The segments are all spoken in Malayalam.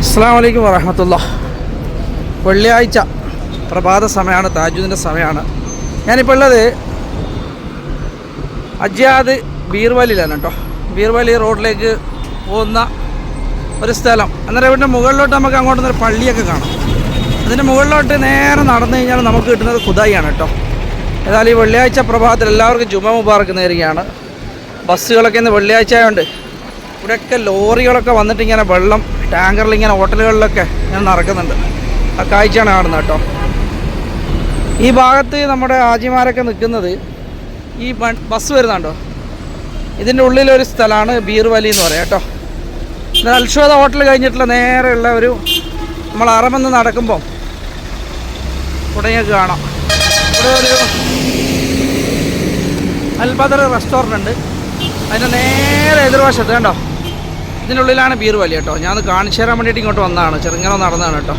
അസ്സാം വലൈക്കും വറഹമത്തുള്ള വെള്ളിയാഴ്ച പ്രഭാത സമയമാണ് താജുദിന്റെ സമയമാണ്. ഞാനിപ്പോൾ ഉള്ളത് അജ്യാദ് ബീർവാലിയിലാണ് കേട്ടോ. ബീർവാലി റോഡിലേക്ക് പോകുന്ന ഒരു സ്ഥലം. അന്നേരം ഇവിടെ മുകളിലോട്ട് നമുക്ക് അങ്ങോട്ട് ഒരു പള്ളിയൊക്കെ കാണാം. അതിന്റെ മുകളിലോട്ട് നേരെ നടന്നു കഴിഞ്ഞാൽ നമുക്ക് കിട്ടുന്നത് ഖുദായിയാണ് കേട്ടോ. ഏതായാലും ഈ വെള്ളിയാഴ്ച പ്രഭാതത്തിൽ എല്ലാവർക്കും ജുമ മുബാറക്ക് നേരുകയാണ്. ബസ്സുകളൊക്കെ ഇന്ന് വെള്ളിയാഴ്ച ആയതുകൊണ്ട് ഇവിടെയൊക്കെ ലോറികളൊക്കെ വന്നിട്ട് ഇങ്ങനെ വെള്ളം ടാങ്കറിൽ ഇങ്ങനെ ഹോട്ടലുകളിലൊക്കെ ഇങ്ങനെ നടക്കുന്നുണ്ട്. ആ കാഴ്ചയാണ് കാണുന്നത് കേട്ടോ. ഈ ഭാഗത്ത് നമ്മുടെ ആജിമാരൊക്കെ നിൽക്കുന്നത് ഈ ബസ് വരുന്നുണ്ടോ? ഇതിന്റെ ഉള്ളിലൊരു സ്ഥലമാണ് ബീർവലി എന്ന് പറയാം കേട്ടോ. ഇത് അൽഷോദ ഹോട്ടൽ കഴിഞ്ഞിട്ടുള്ള നേരെയുള്ള ഒരു നമ്മൾ അറമെന്ന് നടക്കുമ്പോൾ ഉടനെയൊക്കെ കാണാം. ഇവിടെ ഒരു അൽബദർ റെസ്റ്റോറന്റ് ഉണ്ട്. അതിന്റെ നേരെ എതിർവശത്ത് കണ്ടോ? ഇതിനുള്ളിലാണ് ബീർ വലിയ കേട്ടോ. ഞാൻ കാണിച്ചു തരാൻ വേണ്ടിയിട്ട് ഇങ്ങോട്ട് വന്നതാണ്. ചെറുങ്ങനെ നടന്നതാണ് കേട്ടോ.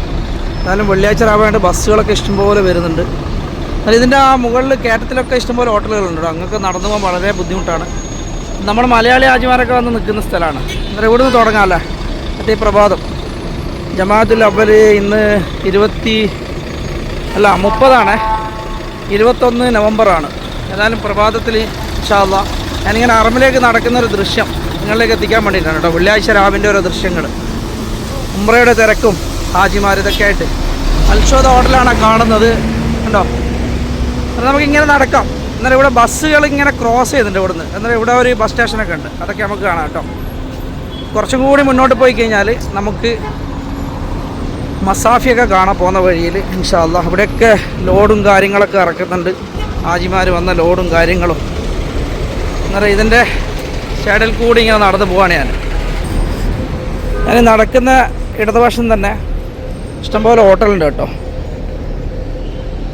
എന്നാലും വെള്ളിയാഴ്ച ആവാണ്ട് ബസ്സുകളൊക്കെ ഇഷ്ടംപോലെ വരുന്നുണ്ട്. എന്നാൽ ഇതിന്റെ ആ മുകളിൽ കയറ്റത്തിലൊക്കെ ഇഷ്ടംപോലെ ഹോട്ടലുകളുണ്ട് കേട്ടോ. നടന്നു പോകാൻ വളരെ ബുദ്ധിമുട്ടാണ്. നമ്മൾ മലയാളി ആജിമാരൊക്കെ വന്ന് നിൽക്കുന്ന സ്ഥലമാണ്. അന്നേരം ഇവിടെ നിന്ന് തുടങ്ങാമല്ലേ മറ്റേ പ്രഭാതം. ജമാഅത്തുൽ അവൽ ഇന്ന് ഇരുപത്തി അല്ല മുപ്പതാണ്. ഇരുപത്തൊന്ന് നവംബറാണ്. ഏതായാലും പ്രഭാതത്തിൽ ഇൻഷാല്ല ഞാനിങ്ങനെ അറമിലേക്ക് നടക്കുന്നൊരു ദൃശ്യം. നിങ്ങളിലേക്ക് എത്തിക്കാൻ വേണ്ടിയിട്ടാണ് കേട്ടോ. വെള്ളിയാഴ്ച രാവിന്റെ ഓരോ ദൃശ്യങ്ങൾ. ഉംറയുടെ തിരക്കും ഹാജിമാർ ഇതൊക്കെ ആയിട്ട്. അൽഷോദ ഹോട്ടലാണ് കാണുന്നത്. കണ്ടോ? അത് നമുക്കിങ്ങനെ നടക്കാം. എന്നാൽ ഇവിടെ ബസ്സുകൾ ഇങ്ങനെ ക്രോസ് ചെയ്യുന്നുണ്ട് ഇവിടുന്ന്. എന്നാൽ ഇവിടെ ഒരു ബസ് സ്റ്റേഷനൊക്കെ ഉണ്ട്. അതൊക്കെ നമുക്ക് കാണാം കേട്ടോ. കുറച്ചും കൂടി മുന്നോട്ട് പോയി കഴിഞ്ഞാൽ നമുക്ക് മസാഫിയൊക്കെ കാണാൻ പോകുന്ന വഴിയിൽ ഇൻഷാല്ല ഇവിടെയൊക്കെ ലോഡും കാര്യങ്ങളൊക്കെ ഇറക്കുന്നുണ്ട്. ഹാജിമാർ വന്ന ലോഡും കാര്യങ്ങളും. അന്നേരം ഇതിന്റെ സൈഡിൽ കൂടി ഇങ്ങനെ നടന്നു പോവാണ് ഞാൻ. ഞാൻ നടക്കുന്ന ഇടതുവശം തന്നെ ഇഷ്ടംപോലെ ഹോട്ടലുണ്ട് കേട്ടോ.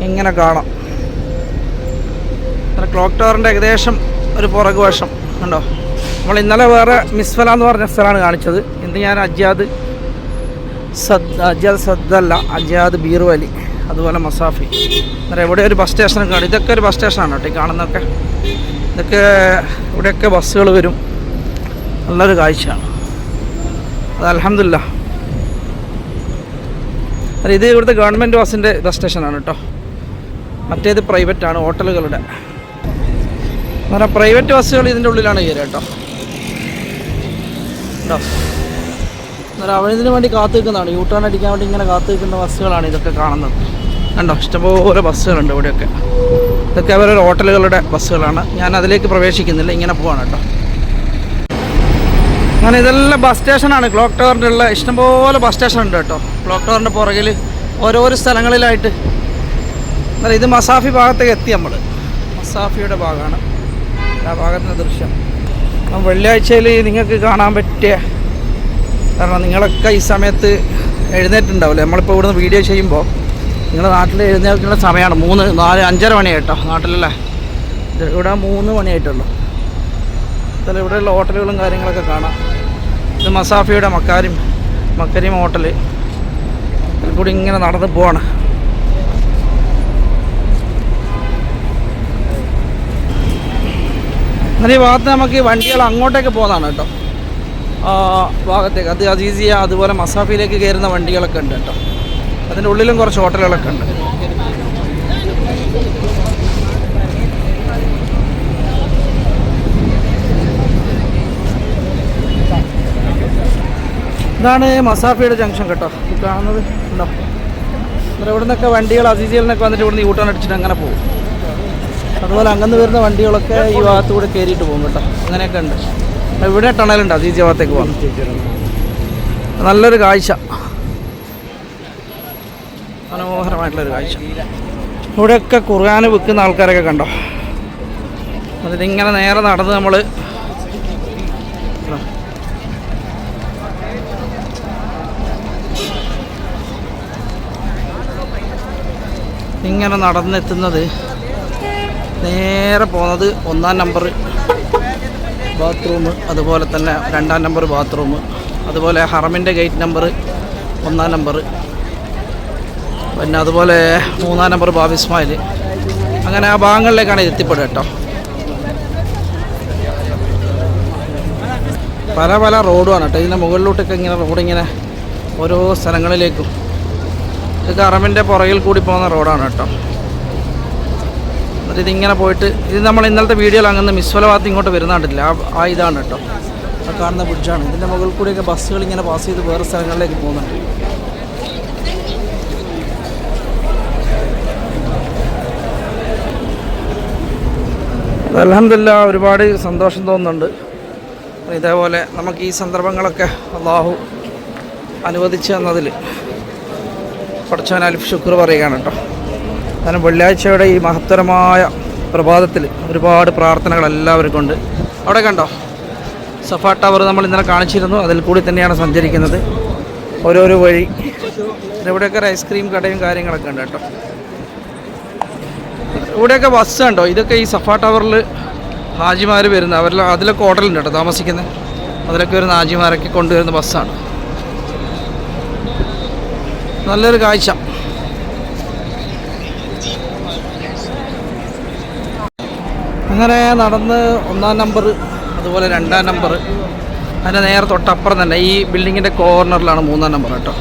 ഇങ്ങനെ കാണാം. ക്ലോക്ക് ടവറിന്റെ ഏകദേശം ഒരു പുറകു വശം ഉണ്ടോ നമ്മൾ ഇന്നലെ വേറെ മിസ്ഫല എന്ന് പറഞ്ഞ സ്ഥലമാണ് കാണിച്ചത്. ഇന്ന് ഞാൻ അജ്യാദ് സദ് അജ്യാദ് സദ്ദല്ല അജ്യാദ് ബീർവലി അതുപോലെ മസാഫി. അന്നേരം എവിടെയൊരു ഒരു ബസ് സ്റ്റേഷനൊക്കെ കാണും. ഇതൊക്കെ ഒരു ബസ് സ്റ്റേഷനാണ് കേട്ടോ ഈ കാണുന്നതൊക്കെ. ഇതൊക്കെ ഇവിടെയൊക്കെ ബസ്സുകൾ വരും. നല്ലൊരു കാഴ്ചയാണ്. അത് അലഹമില്ല ഇത് ഇവിടുത്തെ ഗവൺമെന്റ് ബസ്സിന്റെ ബസ് സ്റ്റേഷനാണ് കേട്ടോ. മറ്റേത് പ്രൈവറ്റാണ് ഹോട്ടലുകളുടെ. പറഞ്ഞാൽ പ്രൈവറ്റ് ബസ്സുകൾ ഇതിന്റെ ഉള്ളിലാണ് കയറുക കേട്ടോ. കേട്ടോ എന്നാൽ അവനിതിന് വേണ്ടി കാത്തു നിൽക്കുന്നതാണ്. യൂ ടേൺ അടിക്കാൻ വേണ്ടി ഇങ്ങനെ കാത്തു നിൽക്കുന്ന ബസ്സുകളാണ് ഇതൊക്കെ കാണുന്നത്. കണ്ടോ? ഇഷ്ടംപോലെ ബസ്സുകളുണ്ട് ഇവിടെയൊക്കെ. ഇതൊക്കെ അവരുടെ ഹോട്ടലുകളുടെ ബസ്സുകളാണ്. ഞാൻ അതിലേക്ക് പ്രവേശിക്കുന്നില്ല. ഇങ്ങനെ പോവാണ് കേട്ടോ. അങ്ങനെ ഇതെല്ലാം ബസ് സ്റ്റേഷനാണ് ക്ലോക്ക് ടവറിന്റെ ഉള്ള ഇഷ്ടംപോലെ ബസ് സ്റ്റേഷൻ ഉണ്ട് കേട്ടോ. ക്ലോക്ക് ടവറിന്റെ പുറകിൽ ഓരോരോ സ്ഥലങ്ങളിലായിട്ട്. എന്നാൽ ഇത് മസാഫി ഭാഗത്തേക്ക് എത്തി നമ്മൾ മസാഫിയുടെ ഭാഗമാണ്. ആ ഭാഗത്തിന്റെ ദൃശ്യം. അപ്പം വെള്ളിയാഴ്ചയിൽ നിങ്ങൾക്ക് കാണാൻ പറ്റിയ കാരണം നിങ്ങളൊക്കെ ഈ സമയത്ത് എഴുന്നേറ്റുണ്ടാവില്ലേ നമ്മളിപ്പോൾ ഇവിടുന്ന് വീഡിയോ ചെയ്യുമ്പോൾ നിങ്ങളുടെ നാട്ടിൽ എഴുന്നേൽക്കുന്ന സമയമാണ്. മൂന്ന് നാല് അഞ്ചര മണിയായിട്ടോ നാട്ടിലല്ലേ? ഇവിടെ മൂന്ന് മണിയായിട്ടുള്ളൂ. അതല്ല ഇവിടെയുള്ള ഹോട്ടലുകളും കാര്യങ്ങളൊക്കെ കാണാം. ഇത് മസാഫിയുടെ മക്കാരിം മക്കരിം ഹോട്ടൽ ഇതിൽ കൂടി ഇങ്ങനെ നടന്ന് പോവാണ്. എന്നാൽ ഈ ഭാഗത്ത് നമുക്ക് വണ്ടികൾ അങ്ങോട്ടേക്ക് പോകുന്നതാണ് കേട്ടോ. ഭാഗത്തേക്ക്. അത് അസീസിയ അതുപോലെ മസാഫിയിലേക്ക് കയറുന്ന വണ്ടികളൊക്കെ ഉണ്ട് കേട്ടോ. അതിന്റെ ഉള്ളിലും കുറച്ച് ഹോട്ടലുകളൊക്കെ ഉണ്ട്. ഇതാണ് മസാഫിയുടെ ജംഗ്ഷൻ കേട്ടോ. ഈ കാണുന്നത് ഉണ്ടോ? അന്നേരം ഇവിടെ നിന്നൊക്കെ വണ്ടികൾ അസീസിയിൽ വന്നിട്ട് ഇവിടുന്ന് യൂട്ടേൺ അടിച്ചിട്ട് അങ്ങനെ പോകും. അതുപോലെ അങ്ങനെ വരുന്ന വണ്ടികളൊക്കെ ഈ ഭാഗത്ത് കൂടെ കയറിയിട്ട് പോകും കേട്ടോ. അങ്ങനെയൊക്കെ ഉണ്ട്. ഇവിടെ ടണലുണ്ട് അസീസിയ ഭാഗത്തേക്ക് പോകാൻ. നല്ലൊരു കാഴ്ച. മനോഹരമായിട്ടുള്ളൊരു കാഴ്ച. ഇവിടെയൊക്കെ കുറുകാന് വിൽക്കുന്ന ആൾക്കാരൊക്കെ കണ്ടോ? അതിലിങ്ങനെ നേരെ നടന്ന് നമ്മൾ ഇങ്ങനെ നടന്നെത്തുന്നത് നേരെ പോകുന്നത് ഒന്നാം നമ്പർ ബാത്റൂം അതുപോലെ തന്നെ രണ്ടാം നമ്പർ ബാത്റൂം അതുപോലെ ഹറമിന്റെ ഗേറ്റ് നമ്പർ ഒന്നാം നമ്പർ പിന്നെ അതുപോലെ മൂന്നാം നമ്പർ ബാബ് ഇസ്മായിൽ. അങ്ങനെ ആ ഭാഗങ്ങളിലേക്കാണ് ഇത് എത്തിപ്പെടുക കേട്ടോ. പല പല റോഡുമാണ് കേട്ടോ. ഇതിന്റെ മുകളിലോട്ടൊക്കെ ഇങ്ങനെ റോഡിങ്ങനെ ഓരോ സ്ഥലങ്ങളിലേക്കും. ഇത് അറമിന്റെ പുറകിൽ കൂടി പോകുന്ന റോഡാണ് കേട്ടോ. എന്നിട്ട് ഇതിങ്ങനെ പോയിട്ട് ഇത് നമ്മൾ ഇന്നലത്തെ വീഡിയോയിൽ അങ്ങനെ ഭാഗത്ത് ഇങ്ങോട്ട് വരുന്ന കണ്ടില്ല ആ ആ ഇതാണ് കേട്ടോ. ആ കാണുന്ന ബ്രിഡ്ജാണ് ഇതിന്റെ മുകളിൽ കൂടിയൊക്കെ ബസ്സുകൾ ഇങ്ങനെ പാസ് ചെയ്ത് വേറെ സ്ഥലങ്ങളിലേക്ക് പോകുന്നുണ്ട്. അലഹമില്ല ഒരുപാട് സന്തോഷം തോന്നുന്നുണ്ട്. ഇതേപോലെ നമുക്ക് ഈ സന്ദർഭങ്ങളൊക്കെ അള്ളാഹു അനുവദിച്ചു തന്നതിൽ പഠിച്ചവൻ അലിഫ് ശുക്ർ പറയുകയാണ് കേട്ടോ. കാരണം വെള്ളിയാഴ്ചയുടെ ഈ മഹത്തരമായ പ്രഭാതത്തിൽ ഒരുപാട് പ്രാർത്ഥനകൾ എല്ലാവർക്കും ഉണ്ട്. അവിടെ കണ്ടോ? സഫ ടവർ നമ്മൾ ഇന്നലെ കാണിച്ചിരുന്നു. അതിൽ കൂടി തന്നെയാണ് സഞ്ചരിക്കുന്നത്. ഓരോരോ വഴി. ഇവിടെയൊക്കെ ഒരു ഐസ്ക്രീം കടയും കാര്യങ്ങളൊക്കെ ഉണ്ട് കേട്ടോ. ഇവിടെയൊക്കെ ബസ് ഉണ്ടോ? ഇതൊക്കെ ഈ സഫ ടവറിൽ ഹാജിമാർ വരുന്ന അവരിൽ അതിലൊക്കെ ഹോട്ടലുണ്ട് കേട്ടോ താമസിക്കുന്നത് അതിലൊക്കെ വരുന്ന ഹാജിമാരൊക്കെ കൊണ്ടുവരുന്ന ബസ്സാണ് നല്ലൊരു കാഴ്ച. അങ്ങനെ നടന്ന് ഒന്നാം നമ്പർ അതുപോലെ രണ്ടാം നമ്പർ അതിന്റെ നേരെ തൊട്ടപ്പുറം തന്നെ ഈ ബിൽഡിങ്ങിന്റെ കോർണറിലാണ് മൂന്നാം നമ്പർ കേട്ടോ.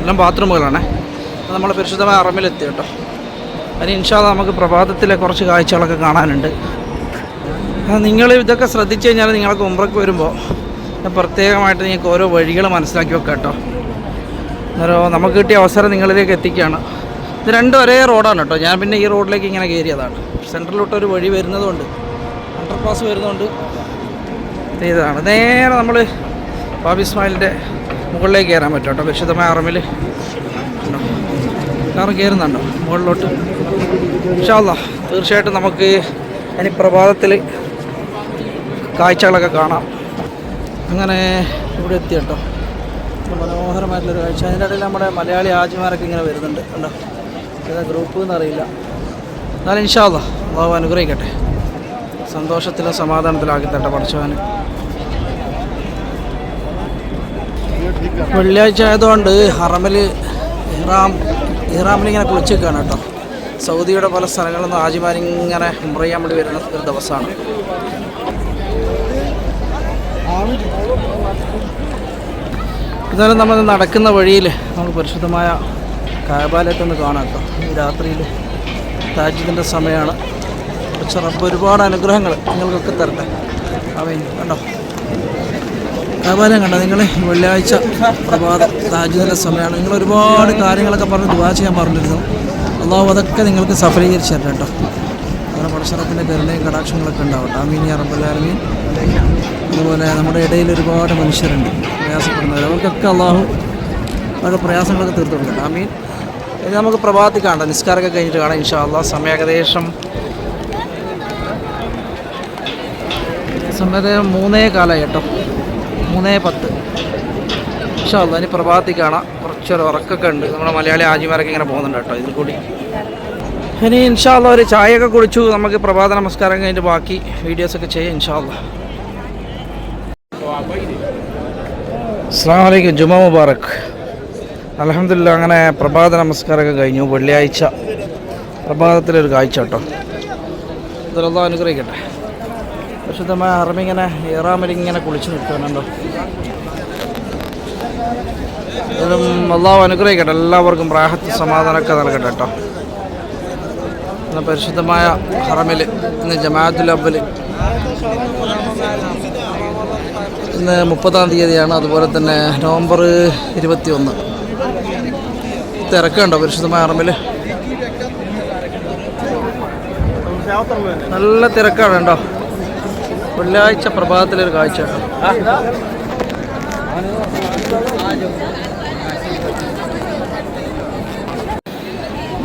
എല്ലാം ബാത്റൂമുകളാണേ നമ്മൾ പരിശുദ്ധമായ അറമിലെത്തി കേട്ടോ. അതിന് ഇൻഷാല്ല നമുക്ക് പ്രഭാതത്തിലെ കുറച്ച് കാഴ്ചകളൊക്കെ കാണാനുണ്ട്. നിങ്ങൾ ഇതൊക്കെ ശ്രദ്ധിച്ചു കഴിഞ്ഞാൽ നിങ്ങൾക്ക് ഉമ്രക്ക് വരുമ്പോൾ പ്രത്യേകമായിട്ട് നിങ്ങൾക്ക് ഓരോ വഴികൾ മനസ്സിലാക്കി വെക്കാം കേട്ടോ. അന്നേരം നമുക്ക് കിട്ടിയ അവസരം നിങ്ങളിലേക്ക് എത്തിക്കുകയാണ്. ഇത് രണ്ടും ഒരേ റോഡാണ് കേട്ടോ. ഞാൻ പിന്നെ ഈ റോഡിലേക്ക് ഇങ്ങനെ കയറിയതാണ്. സെൻട്രലിലോട്ട് വഴി വരുന്നതുകൊണ്ട് അണ്ടർ പാസ് വരുന്നതുകൊണ്ട് ഇത് ഇതാണ്. നേരെ നമ്മൾ ബാബി ഇസ്മായിലിന്റെ മുകളിലേക്ക് കയറാൻ പറ്റും കേട്ടോ. വിശുദ്ധമായ അറമിൽ കാരണം കയറുന്നുണ്ടോ? മുകളിലോട്ട്. ഇൻഷാല്ല തീർച്ചയായിട്ടും നമുക്ക് ഇനി പ്രഭാതത്തിൽ കാഴ്ചകളൊക്കെ കാണാം. അങ്ങനെ ഇവിടെ എത്തി കേട്ടോ മനോഹരമായിട്ടുള്ളൊരു കാഴ്ച. അതിന്റെ ഇടയിൽ നമ്മുടെ മലയാളി ആജിമാരൊക്കെ ഇങ്ങനെ വരുന്നുണ്ട്. കണ്ടോ? ഏതാ ഗ്രൂപ്പ് എന്നറിയില്ല എന്നാലും ഇൻഷാല്ല അള്ളാഹു അനുഗ്രഹിക്കട്ടെ. സന്തോഷത്തിലും സമാധാനത്തിലാക്കി തട്ടെ പഠിച്ചവന്. വെള്ളിയാഴ്ച ആയതുകൊണ്ട് ഹറമിൽ ഇഹ്റാം ഇഹ്റാമിൽ ഇങ്ങനെ കുളിച്ച് നിൽക്കുകയാണ് കേട്ടോ. സൗദിയുടെ പല സ്ഥലങ്ങളിൽ നിന്ന് ആജിമാരിങ്ങനെ ഉംറ ചെയ്യാൻ വേണ്ടി വരുന്ന ഒരു ദിവസമാണ്. എന്നാലും നമ്മൾ നടക്കുന്ന വഴിയിൽ നമുക്ക് പരിശുദ്ധമായ കായബാലയൊക്കെ ഒന്ന് കാണാം കേട്ടോ. ഈ രാത്രിയിൽ താജിദിന്റെ സമയമാണ്. കുറച്ച് റബ്ബ് ഒരുപാട് അനുഗ്രഹങ്ങൾ നിങ്ങൾക്കൊക്കെ തരട്ടെ. അവൻ കണ്ടോ? കായബാലയം കണ്ടോ? നിങ്ങൾ വെള്ളിയാഴ്ച പ്രഭാതം താജിദിന്റെ സമയമാണ്. നിങ്ങൾ ഒരുപാട് കാര്യങ്ങളൊക്കെ പറഞ്ഞ് ദുവാ ചെയ്യാൻ പറഞ്ഞിരുന്നു. അള്ളാഹു അതൊക്കെ നിങ്ങൾക്ക് സഫലീകരിച്ചു തരണം കേട്ടോ. അങ്ങനെ പടശറത്തിന്റെ കരുണയും കടാക്ഷങ്ങളൊക്കെ ഉണ്ടാവട്ടെ. ആമീൻ യാ റബ്ബല്ലാലമീൻ അതുപോലെ നമ്മുടെ ഇടയിൽ ഒരുപാട് മനുഷ്യരുണ്ട്. പ്രയാസപ്പെടുന്നവർ അവർക്കൊക്കെ അള്ളാഹു അവരുടെ പ്രയാസങ്ങളൊക്കെ തീർത്തു കൊടുക്കട്ടെ. ആമീൻ. ഇനി നമുക്ക് പ്രഭാതത്തിൽ കാണാം. നിസ്കാരമൊക്കെ കഴിഞ്ഞിട്ട് കാണാം ഇൻഷാ അള്ളാഹ് സമയം ഏകദേശം സമയം മൂന്നേ കാലമായി കേട്ടോ. മൂന്നേ പത്ത്. ഇൻഷാ അള്ളാഹ് ഇനി പ്രഭാതത്തിൽ കാണാം. കുറച്ചൊരു ഉറക്കൊക്കെ ഉണ്ട്. നമ്മുടെ മലയാളി ആജിമാരൊക്കെ ഇങ്ങനെ പോകുന്നുണ്ട് കേട്ടോ. ഇതിൽ കൂടി. ഇനി ഇൻഷാല്ല ഒരു ചായയൊക്കെ കുടിച്ചു. നമുക്ക് പ്രഭാത നമസ്കാരം കഴിഞ്ഞിട്ട് ബാക്കി വീഡിയോസൊക്കെ ചെയ്യാം ഇൻഷാല്ല അസ്സാം വലൈക്കും ജുമ മുബാറക്. അലഹമില്ല അങ്ങനെ പ്രഭാത നമസ്കാരമൊക്കെ കഴിഞ്ഞു. വെള്ളിയാഴ്ച. പ്രഭാതത്തിലൊരു കാഴ്ച കേട്ടോ. ഇതെല്ലാം അനുഗ്രഹിക്കട്ടെ. വിശുദ്ധമായ അറമിങ്ങനെ ഇറാമിലിങ്ങനെ കുളിച്ച് നിൽക്കുന്നുണ്ടോ? അതും അള്ളാഹു അനുഗ്രഹിക്കട്ടെ. എല്ലാവർക്കും പ്രാഹത്യ സമാധാനമൊക്കെ നൽകട്ടെ കേട്ടോ. ഇന്ന് പരിശുദ്ധമായ ഹറമിൽ ഇന്ന് ജമാഅത്തുൽ അവൽ ഇന്ന് മുപ്പതാം തീയതിയാണ് അതുപോലെ തന്നെ നവംബർ ഇരുപത്തി ഒന്ന് തിരക്കുണ്ടോ പരിശുദ്ധമായ ഹറമിൽ നല്ല തിരക്കാണ് കേട്ടോ. വെള്ളിയാഴ്ച പ്രഭാതത്തിലൊരു കാഴ്ച കേട്ടോ.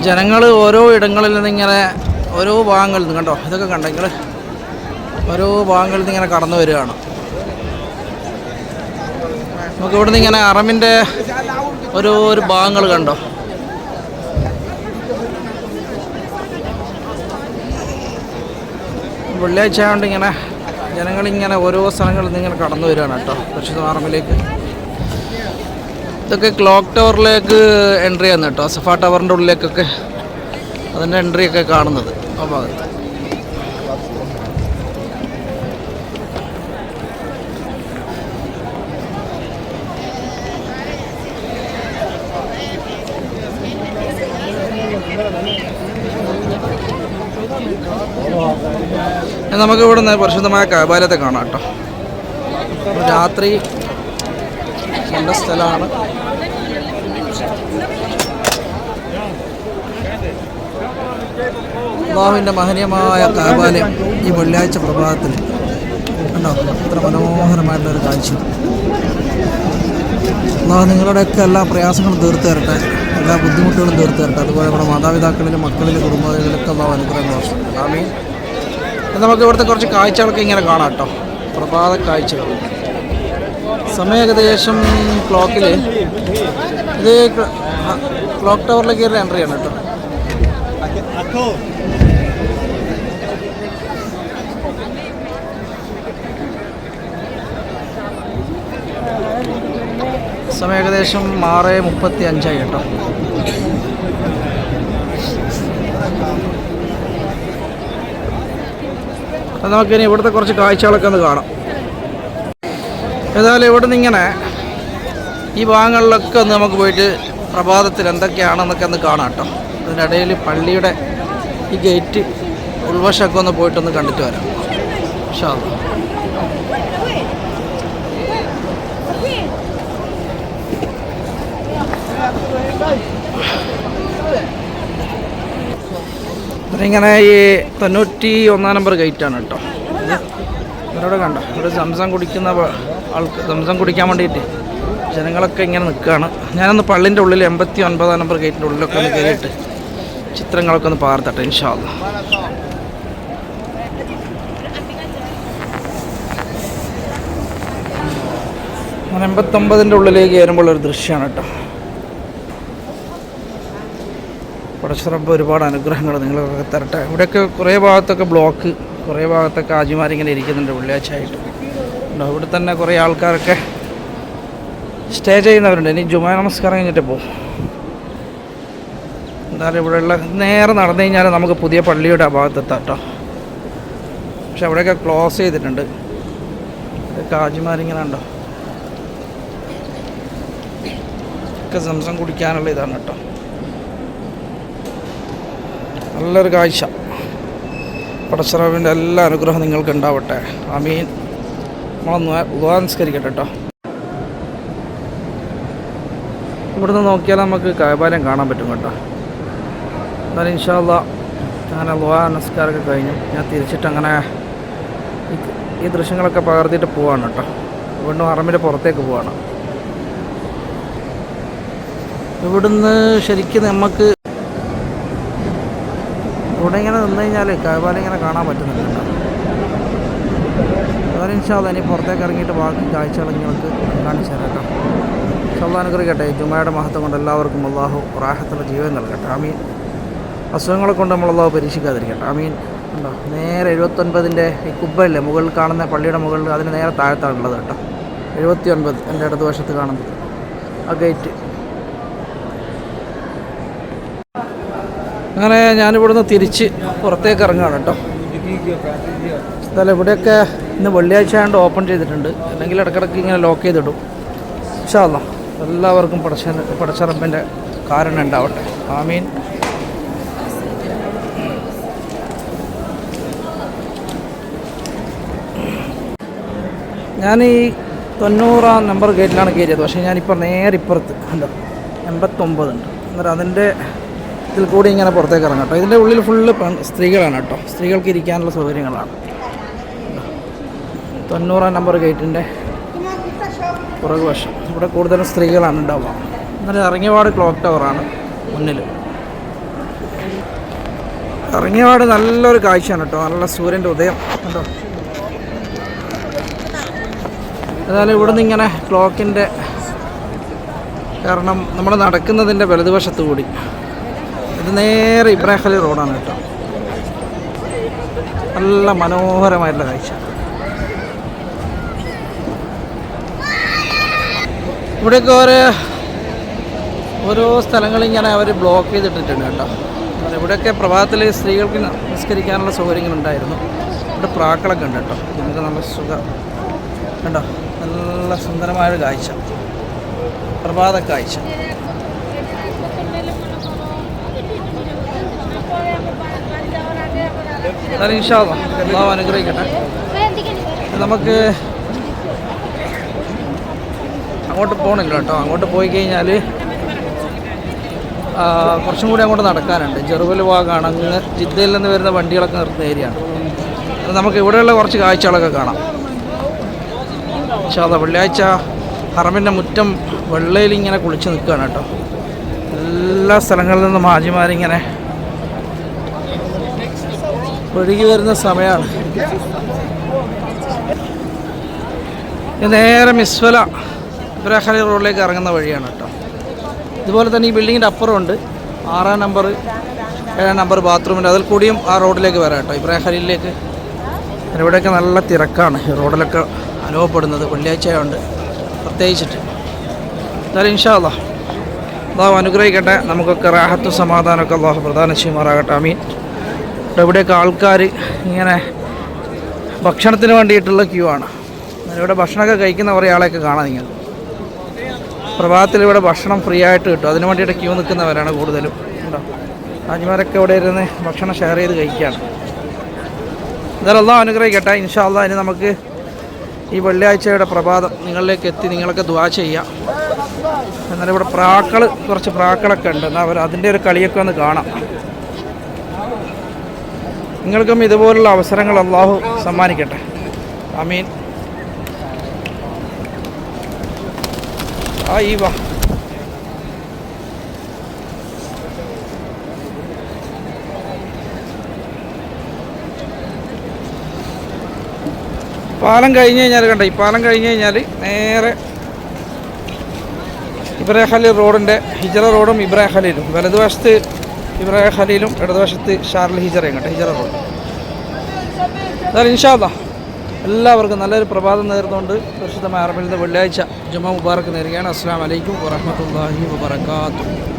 ജനങ്ങൾ ഓരോ ഇടങ്ങളിൽ നിന്ന് ഇങ്ങനെ ഓരോ ഭാഗങ്ങളിൽ നിന്ന് കണ്ടോ? ഇതൊക്കെ കണ്ടെങ്കിൽ ഓരോ ഭാഗങ്ങളിൽ നിന്ന് ഇങ്ങനെ കടന്നു വരികയാണ്. നമുക്ക് ഇവിടുന്ന് ഇങ്ങനെ അറമിന്റെ ഓരോ ഒരു ഭാഗങ്ങൾ കണ്ടോ? വെള്ളിയാഴ്ച ആയതുകൊണ്ട് ഇങ്ങനെ ജനങ്ങളിങ്ങനെ ഓരോ സ്ഥലങ്ങളിൽ നിന്ന് ഇങ്ങനെ കടന്നു വരികയാണ് കേട്ടോ പരിശുദ്ധ അറമിലേക്ക്. ഇതൊക്കെ ക്ലോക്ക് ടവറിലേക്ക് എൻട്രി ആണ് കേട്ടോ. അസഫ ടവറിന്റെ ഉള്ളിലേക്കൊക്കെ അതിന്റെ എൻട്രി ഒക്കെ കാണുന്നത് ആ ഭാഗത്ത്. നമുക്ക് ഇവിടെ നിന്ന് പരിശുദ്ധമായ കബാലത്തെ കാണാം കേട്ടോ. രാത്രി നല്ല സ്ഥലമാണ്. അള്ളാഹുവിന്റെ മഹനീയമായ കാബാലയം ഈ വെള്ളിയാഴ്ച പ്രഭാതത്തിൽ. ഉണ്ടോ അത്ര മനോഹരമായിട്ടുള്ളൊരു കാഴ്ച. അള്ളാഹു നിങ്ങളുടെയൊക്കെ എല്ലാ പ്രയാസങ്ങളും തീർത്തു തരട്ടെ. എല്ലാ ബുദ്ധിമുട്ടുകളും തീർത്തു തരട്ടെ. അതുപോലെ നമ്മുടെ മാതാപിതാക്കളിലും മക്കളിലും കുടുംബങ്ങളിലൊക്കെ അള്ളാഹു അനുഗ്രഹങ്ങൾ വർഷം ആമീൻ. നമുക്ക് ഇവിടുത്തെ കുറച്ച് കാഴ്ചകളൊക്കെ ഇങ്ങനെ കാണാം കേട്ടോ. പ്രഭാത കാഴ്ചകൾ. സമയം ഏകദേശം ക്ലോക്കിൽ ഇത് ക്ലോക്ക് ടവറിലേക്ക് കയറി എൻട്രി ചെയ്യണം കേട്ടോ. സമയം ഏകദേശം ആറ് മുപ്പത്തി അഞ്ചായി കേട്ടോ. അത് നമുക്കിനി ഇവിടുത്തെ കുറച്ച് കാഴ്ചകളൊക്കെ ഒന്ന് കാണാം. ഏതായാലും ഇവിടെ നിന്ന് ഇങ്ങനെ ഈ ഭാഗങ്ങളിലൊക്കെ ഒന്ന് നമുക്ക് പോയിട്ട് പ്രഭാതത്തിൽ എന്തൊക്കെയാണെന്നൊക്കെ ഒന്ന് കാണാം കേട്ടോ. അതിനിടയിൽ പള്ളിയുടെ ഈ ഗേറ്റ് ഉൾവശമൊക്കെ ഒന്ന് പോയിട്ടൊന്ന് കണ്ടിട്ട് വരാം. അല്ലാ. ഇങ്ങനെ ഈ തൊണ്ണൂറ്റി ഒന്നാം നമ്പർ ഗേറ്റാണ് കേട്ടോ. ഇവരോട് കണ്ടോ? ഇവിടെ സംസം കുടിക്കുന്ന ആൾക്ക് സംസം കുടിക്കാൻ വേണ്ടിയിട്ട്. ജനങ്ങളൊക്കെ ഇങ്ങനെ നിൽക്കുകയാണ്. ഞാനൊന്ന് പള്ളിന്റെ ഉള്ളിൽ എൺപത്തി ഒൻപതാം നമ്പർ ഗേറ്റിന്റെ ഉള്ളിലൊക്കെ ഒന്ന് കയറിയിട്ട് ചിത്രങ്ങളൊക്കെ ഒന്ന് പാർത്തട്ടെ ഇൻഷാല്ല ഞാൻ എൺപത്തൊമ്പതിന്റെ ഉള്ളിലേക്ക് കയറുമ്പോൾ ഒരു ദൃശ്യമാണ് കേട്ടോ. പടശ്രബ് ഒരുപാട് അനുഗ്രഹങ്ങൾ നിങ്ങളൊക്കെ തരട്ടെ. ഇവിടെയൊക്കെ കുറേ ഭാഗത്തൊക്കെ ബ്ലോക്ക് കുറേ ഭാഗത്തൊക്കെ ആജിമാരിങ്ങനെ ഇരിക്കുന്നുണ്ട് വെള്ളിയാഴ്ച ആയിട്ട് ഇവിടെ തന്നെ കുറേ ആൾക്കാരൊക്കെ സ്റ്റേ ചെയ്യുന്നവരുണ്ട്. ഇനി ജുമാ നമസ്കാരം കഴിഞ്ഞിട്ട് പോകും എന്തായാലും ഇവിടെയുള്ള നേരെ നടന്നു കഴിഞ്ഞാൽ നമുക്ക് പുതിയ പള്ളിയുടെ ഭാഗത്തെത്താം കേട്ടോ. പക്ഷെ അവിടെയൊക്കെ ക്ലോസ് ചെയ്തിട്ടുണ്ട്. കാജിമാരിങ്ങനെ ഉണ്ടോ ഒക്കെ സംസം കുടിക്കാനുള്ള ഇതാണ് കേട്ടോ. നല്ലൊരു കാഴ്ച. പടശ്രാവിന്റെ എല്ലാ അനുഗ്രഹം നിങ്ങൾക്ക് ഉണ്ടാവട്ടെ ആമീൻ. നമ്മളൊന്ന് നിസ്കരിക്കട്ടെ കേട്ടോ ഇവിടുന്ന് നോക്കിയാൽ നമുക്ക് കായപാലം കാണാൻ പറ്റും കേട്ടോ. എന്നാലും ഇൻഷാല്ല അങ്ങനെ ലുവാ നമസ്കാരമൊക്കെ കഴിഞ്ഞു. ഞാൻ തിരിച്ചിട്ട് അങ്ങനെ ഈ- ദൃശ്യങ്ങളൊക്കെ പകർത്തിയിട്ട് പോവാണ് കേട്ടോ. വീണ്ടും അറമിന്റെ പുറത്തേക്ക് പോവാണ്. ഇവിടുന്ന് ശരിക്കും നമുക്ക് ഇവിടെ ഇങ്ങനെ നിന്ന് കഴിഞ്ഞാൽ കായപാലം ഇങ്ങനെ കാണാൻ പറ്റുന്നുണ്ട് കേട്ടോ. അതായത് ഇൻഷാല്ല ഇനി പുറത്തേക്ക് ഇറങ്ങിയിട്ട് ബാക്കി കാഴ്ചകൾ നിങ്ങൾക്ക് കാണിച്ചു തരാം കേട്ടോ. ഇൻഷാല്ല അനുഗ്രഹിക്കട്ടെ. ജുമയുടെ മഹത്വം കൊണ്ട് എല്ലാവർക്കും അള്ളാഹു റാഹത്തുള്ള ജീവൻ നൽകട്ടെ. ആമീൻ. അസുഖങ്ങളെ കൊണ്ട് നമ്മൾ അള്ളാഹു പരീക്ഷിക്കാതിരിക്കട്ടെ. ആമീൻ. ഉണ്ടോ നേരെ എഴുപത്തൊൻപതിന്റെ ഈ കുബ്ബല്ലേ മുകളിൽ കാണുന്ന പള്ളിയുടെ മുകളിൽ അതിന് നേരെ താഴത്താണ് ഉള്ളത് കേട്ടോ. എഴുപത്തി ഒൻപത് എന്റെ ഇടത് വശത്ത് കാണുന്നത്. ആ ഗേറ്റ്. അങ്ങനെ ഞാനിവിടുന്ന് തിരിച്ച് പുറത്തേക്ക് ഇറങ്ങുകയാണ് കേട്ടോ. എന്തായാലും ഇവിടെയൊക്കെ ഇന്ന് വെള്ളിയാഴ്ച ആയതുകൊണ്ട് ഓപ്പൺ ചെയ്തിട്ടുണ്ട്. അല്ലെങ്കിൽ ഇടയ്ക്കിടയ്ക്ക് ഇങ്ങനെ ലോക്ക് ചെയ്തിടും. ഇഷ്ടമല്ല എല്ലാവർക്കും പടച്ച പടച്ചറപ്പിന്റെ കാരണം ഉണ്ടാവട്ടെ. ആമീൻ. ഞാൻ ഈ തൊണ്ണൂറാം നമ്പർ ഗേറ്റിലാണ് കയറിയത് പക്ഷേ ഞാനിപ്പോൾ നേരെ ഇപ്പുറത്ത്. ഉണ്ടോ എൺപത്തൊമ്പതുണ്ട്. അന്നേരം അതിന്റെ ഇതിൽ കൂടി ഇങ്ങനെ പുറത്തേക്ക് ഇറങ്ങാം കേട്ടോ. ഇതിന്റെ ഉള്ളിൽ ഫുള്ള് സ്ത്രീകളാണ് കേട്ടോ. സ്ത്രീകൾക്ക് ഇരിക്കാനുള്ള സൗകര്യങ്ങളാണ്. തൊണ്ണൂറാം നമ്പർ ഗേറ്റിന്റെ പുറകുവശം. ഇവിടെ കൂടുതലും സ്ത്രീകളാണ് ഉണ്ടാവുക. എന്നാലും ഇറങ്ങിയപാട് ക്ലോക്ക് ടവറാണ് മുന്നിൽ. ഇറങ്ങിയപാട് നല്ലൊരു കാഴ്ചയാണ് കേട്ടോ. നല്ല സൂര്യന്റെ ഉദയം കേട്ടോ ഏതായാലും ഇവിടുന്ന് ഇങ്ങനെ ക്ലോക്കിന്റെ കാരണം നമ്മൾ നടക്കുന്നതിന്റെ വലതുവശത്ത് കൂടി. ഇത് നേരെ ഇബ്രാഹിം റോഡാണ് കേട്ടോ. നല്ല മനോഹരമായിട്ടുള്ള കാഴ്ച. ഇവിടെയൊക്കെ ഓരോ ഓരോ സ്ഥലങ്ങളിൽ ഇങ്ങനെ അവർ ബ്ലോക്ക് ചെയ്തിട്ടിട്ടുണ്ട് കേട്ടോ. ഇവിടെയൊക്കെ പ്രഭാതത്തിൽ സ്ത്രീകൾക്ക് നിസ്കരിക്കാനുള്ള സൗകര്യങ്ങളുണ്ടായിരുന്നു. ഇവിടെ പ്രാക്കളൊക്കെ ഉണ്ട് കേട്ടോ. നമുക്ക് നല്ല സുഖം. കണ്ടോ? നല്ല സുന്ദരമായൊരു കാഴ്ച. പ്രഭാത കാഴ്ച. എന്നാലും ഇൻഷാല്ല അള്ളാഹു അനുഗ്രഹിക്കട്ടെ. നമുക്ക് അങ്ങോട്ട് പോകണില്ല കേട്ടോ. അങ്ങോട്ട് പോയി കഴിഞ്ഞാൽ കുറച്ചും കൂടി അങ്ങോട്ട് നടക്കാനുണ്ട്. ചെറുവൽ ഭാഗമാണ് അങ്ങ് ജിദ്ദയിൽ നിന്ന് വരുന്ന വണ്ടികളൊക്കെ നിർത്തുന്ന ഏരിയ അത് നമുക്ക് ഇവിടെയുള്ള കുറച്ച് കാഴ്ചകളൊക്കെ കാണാം. പക്ഷേ അതാ വെള്ളിയാഴ്ച ഹറമിന്റെ മുറ്റം വെള്ളയിൽ ഇങ്ങനെ കുളിച്ച് നിൽക്കുകയാണ് കേട്ടോ. എല്ലാ സ്ഥലങ്ങളിൽ നിന്നും ഹാജിമാരിങ്ങനെ ഒഴുകി വരുന്ന സമയമാണ്. നേരെ മിസ്വല ഇബ്രാഹലി റോഡിലേക്ക് ഇറങ്ങുന്ന വഴിയാണ് കേട്ടോ. ഇതുപോലെ തന്നെ ഈ ബിൽഡിങ്ങിന്റെ അപ്പുറമുണ്ട്. ആറാം നമ്പർ ഏഴാം നമ്പർ ബാത്റൂമിന്റെ അതിൽ കൂടിയും ആ റോഡിലേക്ക് വരാം കേട്ടോ. ഇബ്രാഹലിയിലേക്ക് ഇവിടെയൊക്കെ നല്ല തിരക്കാണ്. റോഡിലൊക്കെ അനുഭവപ്പെടുന്നത് വെള്ളിയാഴ്ച ആയതുകൊണ്ട് പ്രത്യേകിച്ചിട്ട്. എന്തായാലും ഇൻഷാല്ല അള്ളാഹു അനുഗ്രഹിക്കട്ടെ. നമുക്കൊക്കെ റാഹത്തും സമാധാനമൊക്കെ അള്ളാഹു പ്രധാന ചെയ്യുമാറാകട്ടെ. അമീൻ ഇവിടെയൊക്കെ ആൾക്കാർ ഇങ്ങനെ ഭക്ഷണത്തിന് വേണ്ടിയിട്ടുള്ള ക്യൂ ആണ്. ഇവിടെ ഭക്ഷണമൊക്കെ കഴിക്കുന്ന കുറേ ആളെയൊക്കെ കാണാം നിങ്ങൾ. പ്രഭാതത്തിൽ ഇവിടെ ഭക്ഷണം ഫ്രീ ആയിട്ട് കിട്ടും. അതിന് വേണ്ടിയിട്ട് ക്യൂ നിൽക്കുന്നവരാണ് കൂടുതലും. ഉണ്ടോ? ഹാജിമാരൊക്കെ ഇവിടെ ഇരുന്ന് ഭക്ഷണം ഷെയർ ചെയ്ത് കഴിക്കുകയാണ്. എന്തായാലും എല്ലാം അനുഗ്രഹിക്കട്ടെ. ഇൻഷാല്ല ഇനി നമുക്ക് ഈ വെള്ളിയാഴ്ചയുടെ പ്രഭാതം നിങ്ങളിലേക്ക് എത്തി നിങ്ങളൊക്കെ ദുവാ ചെയ്യാം. എന്നാലും ഇവിടെ പ്രാക്കൾ കുറച്ച് പ്രാക്കളൊക്കെ ഉണ്ട്. എന്നാൽ അവർ അതിന്റെ ഒരു കളിയൊക്കെ ഒന്ന് കാണാം. നിങ്ങൾക്കും ഇതുപോലുള്ള അവസരങ്ങൾ അള്ളാഹു സമ്മാനിക്കട്ടെ. അമീൻ ആ ഈ വാ. പാലം കഴിഞ്ഞ് കഴിഞ്ഞാൽ കണ്ട ഈ പാലം കഴിഞ്ഞ് കഴിഞ്ഞാൽ നേരെ ഇബ്രാഹിം റോഡിന്റെ ഹിജറ റോഡും ഇബ്രാഹിം വലതുവശത്ത് ഇബ്രാഹിം ഖലീലും ഇടതുവശത്ത് ഷാർൽ ഹിജറയും കേട്ടോ. ഹിജറ റോഡ്. അതായത് ഇൻഷാല്ല എല്ലാവർക്കും നല്ലൊരു പ്രഭാതം നേർന്നുകൊണ്ട് പരിശുദ്ധമായ അറബിൽ വെള്ളിയാഴ്ച ജുമാ മുബാറക്ക് നേരുകയാണ്. അസ്സാം വലൈക്കും വറഹമത്തല്ലാഹി വബർക്കാത്തു